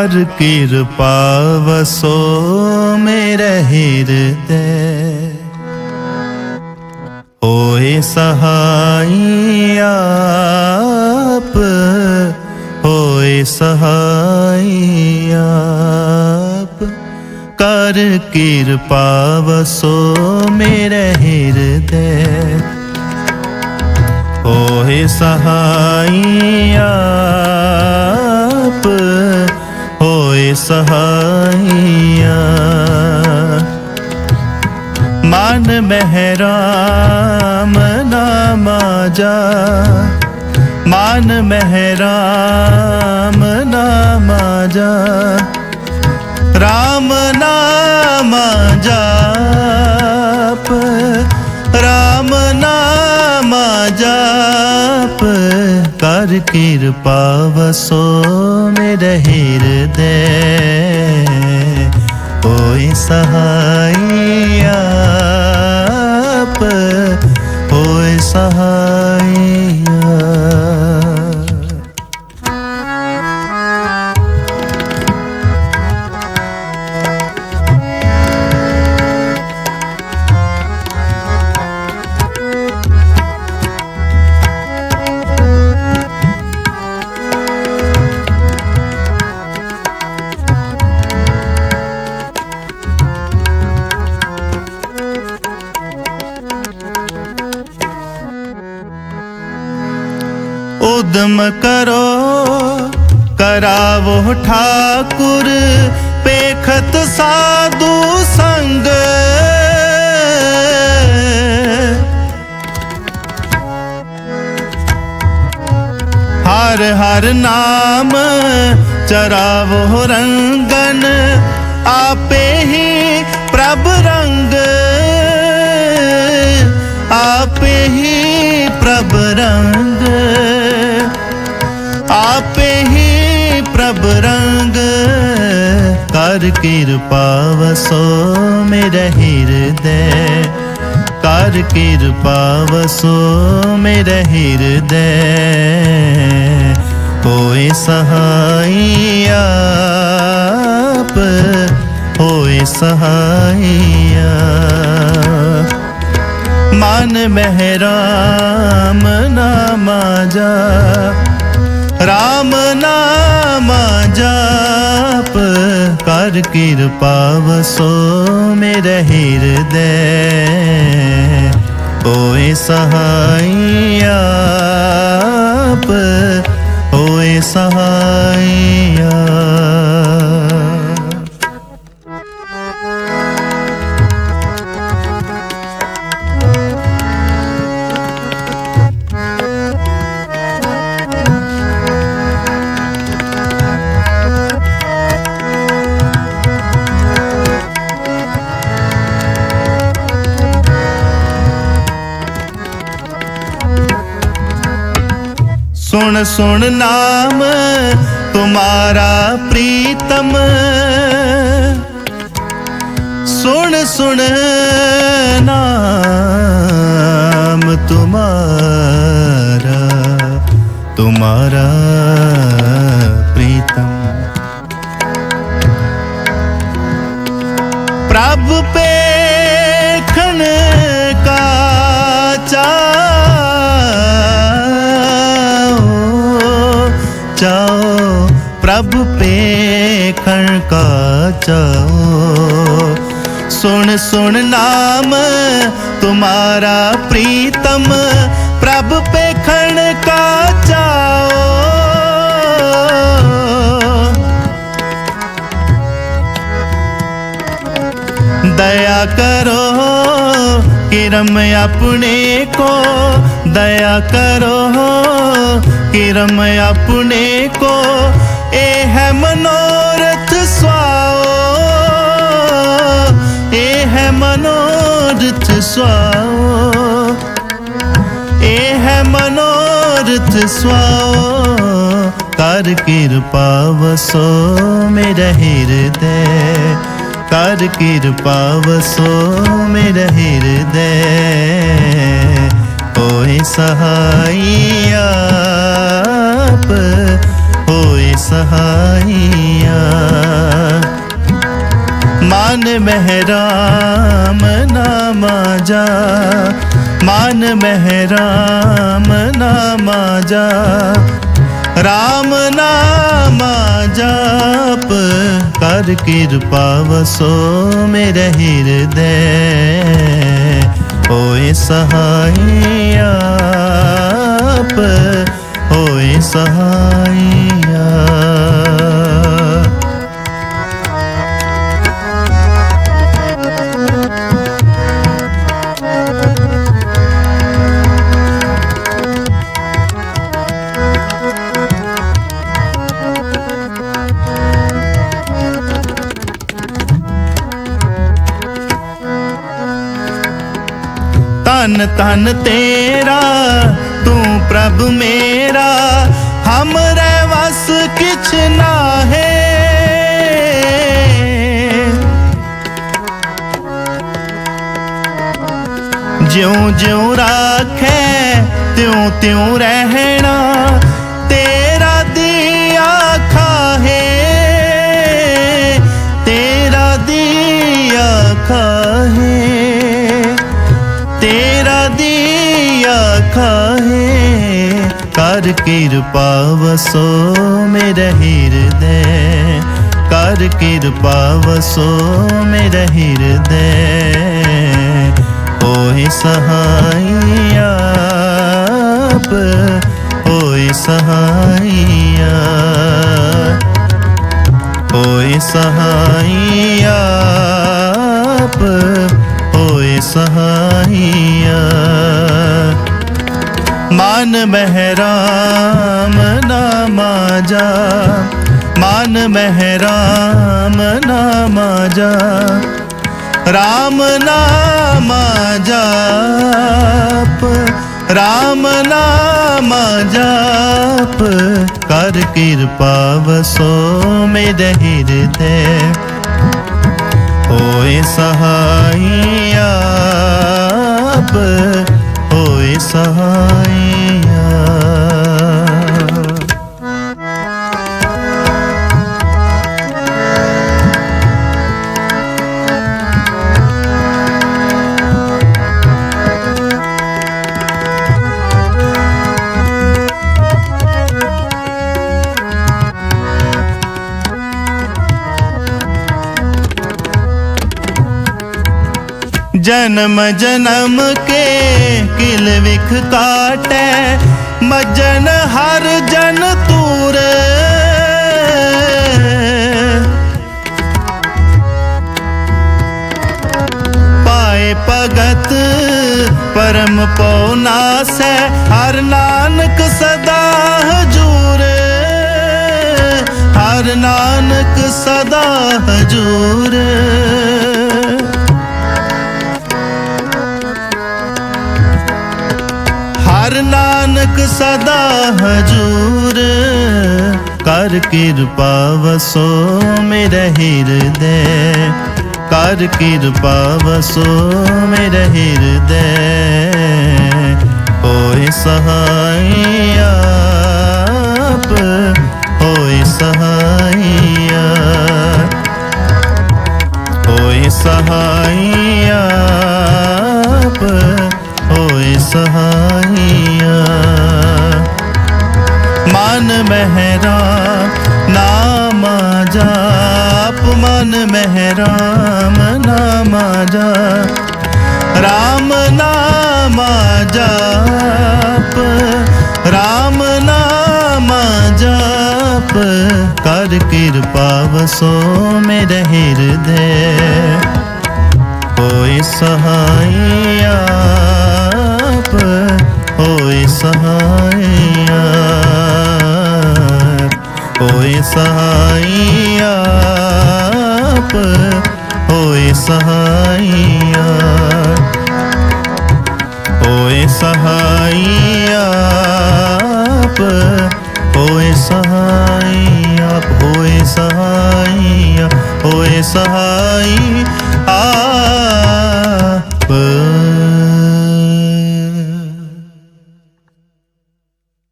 ਕਰ ਕਿਰਪਾ ਵਸੋ ਮੇਰੇ ਹਿਰਦੈ। ਹੋਏ ਸਹਾਈ ਆਪ, ਹੋਏ ਸਹਾਈ ਆਪ। ਕਰ ਕਿਰਪਾ ਵਸੋ ਮੇਰੇ ਹਿਰਦੈ। ਹੋਏ ਸਹਾਈ ਆਪ ਹੋਏ ਸਹਾਈ ਆਪ ਮਨ ਮਹਿਰਾਮ ਨਾਮ ਜਾ। ਮਨ ਮਹਿਰਾਮ ਨਾਮ ਜਾ। ਰਾਮ ਨਾਮ ਜਾਪ, ਰਾਮ ਨਾਮ ਜਾਪ। ਕਰ ਕਿਰਪਾ ਵਸੋ ਮੇਰੇ ਹਿਰਦੈ। ਹੋਏ ਸਹਾਈ ਆਪ ਹੋਏ ਸਹਾਈ ਉਦਮ ਕਰੋ, ਕਰਾਵੋ ਠਾਕੁਰ, ਪੇਖਤ ਸਾਧੂ ਸੰਗ। ਹਰ ਹਰ ਨਾਮ ਚਰਾਵੋ ਰੰਗਨ, ਆਪੇ ਹੀ ਪ੍ਰਭ ਰੰਗ। ਆਪੇ ਹੀ ਪ੍ਰਭ ਰੰਗ। ਕਰ ਕਿਰਪਾ ਵਸੋ ਮੇਰੇ ਹਿਰਦੈ। ਕਰ ਕਿਰਪਾ ਵਸੋ ਮੇਰੇ ਹਿਰਦੈ। ਹੋਏ ਸਹਾਈ ਆਪ ਹੋਏ ਸਹਾਈ ਆਪ ਮਨ ਮਹਿਰਾਮ ਨਾਮਾ ਜਾ। ਰਾਮ ਨਾਮ ਜਾਪ ਕਰ ਕਿਰਪਾ ਵਸੋ ਮੇਰੇ ਹਿਰਦੈ। ਹੋਏ ਸਹਾਈ ਆਪ ਸੁਣ ਸੁਣ ਨਾਮ ਤੁਮਾਰਾ ਪ੍ਰੀਤਮ। ਸੁਣ ਸੁਣ ਨਾਮ ਤੁਮਾਰਾ ਤੁਮਾਰਾ बचाओ सुन सुन नाम तुम्हारा प्रीतम प्रभ पे खण का जाओ दया करो किरम अपने को दया करो किरम अपने को ए है मनोरथ ਹੈ ਮਨੋਰਥ ਸੁਆਓ ਇਹ ਹੈ ਮਨੋਰਥ ਸੁਆਓ ਕਰ ਕਿਰਪਾ ਵਸੋ ਮੇਰੇ ਹਿਰਦੇ। ਕਰ ਕਿਰਪਾ ਵਸੋ ਮੇਰੇ ਹਿਰਦੇ। ਹੋਏ ਸਹਾਈ ਆਪ। ਹੋਏ ਸਹਾਈ ਮਹਿਰਾਮ ਨਾਮਾ ਜਾ ਮਨ ਮਹਿਰਾਮ ਨਾਮਾ ਜਾ RAM ਨਾਮਾ ਜਾਪ ਕਰ ਕਿਰਪਾ ਵਸੋ ਮੇਰੇ ਹਿਰਦੈ ਹੋਏ ਸਹਾਈ ਆਪ ਹੋਏ ਸਹਾਈਆ ਤਨ ਤਨ ਤੇਰਾ, ਤੂੰ ਪ੍ਰਭ ਮੇਰਾ। ਹਮ ਹਮਰੇ ਵਸ ਕਿਛ ਹੈ ਜਿਉਂ ਜਿਉਂ ਰਾਖੈ, ਤਿਉ ਤਿਉ ਰਹਿਣਾ। ਕਿਰਪਾ ਵਸੋ ਮੇਰੇ ਹਿਰਦੈ। ਕਰ ਕਿਰਪਾ ਵਸੋ ਮੇਰੇ ਹਿਰਦੈ। ਹੋਏ ਸਹਾਈਆ ਆਪ, ਹੋਏ ਸਹਾਈਆ ਹੋਏ ਸਹਾਈਆ ਆਪ, ਹੋਏ ਸਹਾਈਆ ਮਨ ਮਹਿਰਾਮ ਨਾਮਾ ਜਾ ਮਨ ਮਹਿਰਾਮ ਨਾਮਾ ਜਾ RAM ਨਾਮਾ ਜਾਪ RAM ਨਾਮਾ ਜਾਪ ਕਰ ਕਿਰਪਾ ਵਸੋ ਮੇਰੇ ਹਿਰਦੈ ਹੋਏ ਸਹਾਈ ਆਪ ਹੋਏ ਸਹਾਈਆ ਜਨਮ ਜਨਮ ਕੇ ਕਿਲ ਵਿਖ ਕਾਟੈ। ਮਜਨ ਹਰ ਜਨ ਤੂਰ ਪਾਏ ਭਗਤ ਪਰਮ ਪਉ ਨਾਸੈ, ਹਰ ਨਾਨਕ ਸਦਾ ਹਜੂਰ। ਹਰ ਨਾਨਕ ਸਦਾ ਹਜੂਰ। ਨਾਨਕ ਸਦਾ ਹਜੂਰ। ਕਰ ਕਿਰਪਾ ਵਸੋ ਮੇਰੇ ਹਿਰਦੈ। ਕਰ ਕਿਰਪਾ ਵਸੋ ਮੇਰੇ ਹਿਰਦੈ। ਹੋਏ ਸਹਾਈ ਆਪ, ਹੋਏ ਸਹਾਈਆ ਜਾਪ ਮਨ ਮਹਿਰਾਮ ਨਾਮਾ ਜਾ RAM ਨਾਮਾ ਜਾਪ RAM ਨਾਮਾ ਜਾਪ ਕਰ ਕਿਰਪਾ ਵਸੋ ਮੇਰੇ ਹਿਰਦੈ ਹੋਏ ਸਹਾਈ ਆਪ ਹੋਏ ਸਹਾਈਆ ਹੋਏ ਸਹਾਈ ਆਪ ਹੋਏ ਸਹਾਈਆ। ਹੋਏ ਸਹਾਈ ਆਪ ਹੋਏ ਸਹਾਈ ਆਪ ਹੋਏ ਸਹਾਈ ਹੋਏ ਸਹਾਈ